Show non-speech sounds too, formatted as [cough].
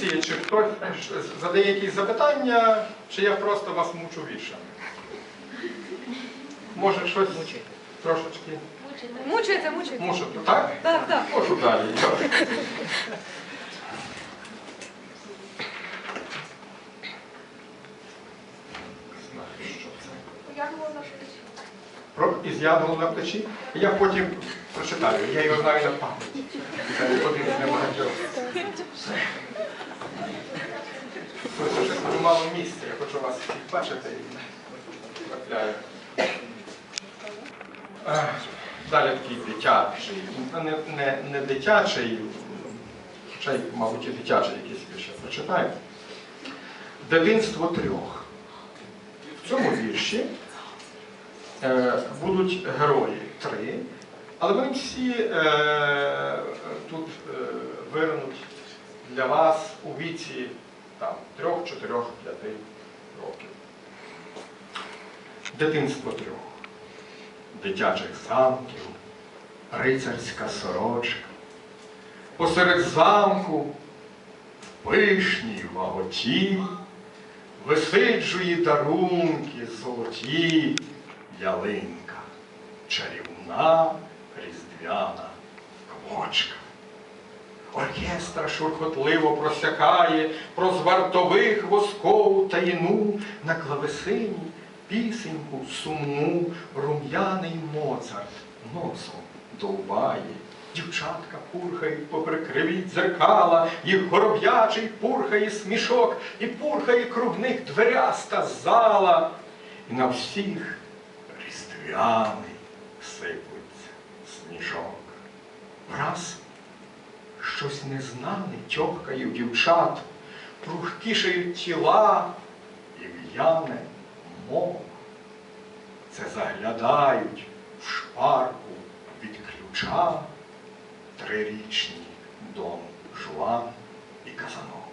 репетиції, чи хтось задає якісь запитання, чи я просто вас мучу віршами? Може щось трошечки Мучається, мучається. мушу, так? Так, так. Можу далі. [laughs] Знаю, що це. Про із янголом на плечі. Я потім прочитаю, я його знаю на пам'ять. Це один з небагатьох. Дуже мало місця, я хочу вас всіх бачити і потрапляю. Далі такий дитячий, ну, не, не, не дитячий, хоча мабуть, і дитячий якийсь вірш прочитаю. Дитинство трьох. В цьому вірші е, будуть герої три, але вони всі е, тут е, виринуть для вас у віці там, трьох, чотирьох, п'яти років. Дитинство трьох. Дитячих замків, рицарська сорочка. Посеред замку, в пишній ваготі, висиджує дарунки золоті ялинка, чарівна різдвяна квочка. Оркестр шурхотливо просякає про звартових воскову таїну на клавесині пісеньку сумну рум'яний Моцарт носом довбає. Дівчатка пурхають попри криві дзеркала, їх гороб'ячий пурхає смішок, і пурхає круг них дверяста зала. І на всіх різдвяний сиплеться сніжок. Враз щось незнане тьохкає в дівчат, прухкішають тіла і в'яне мов. Це заглядають в шпарку від ключа трирічні Дон Жуан і Казанова.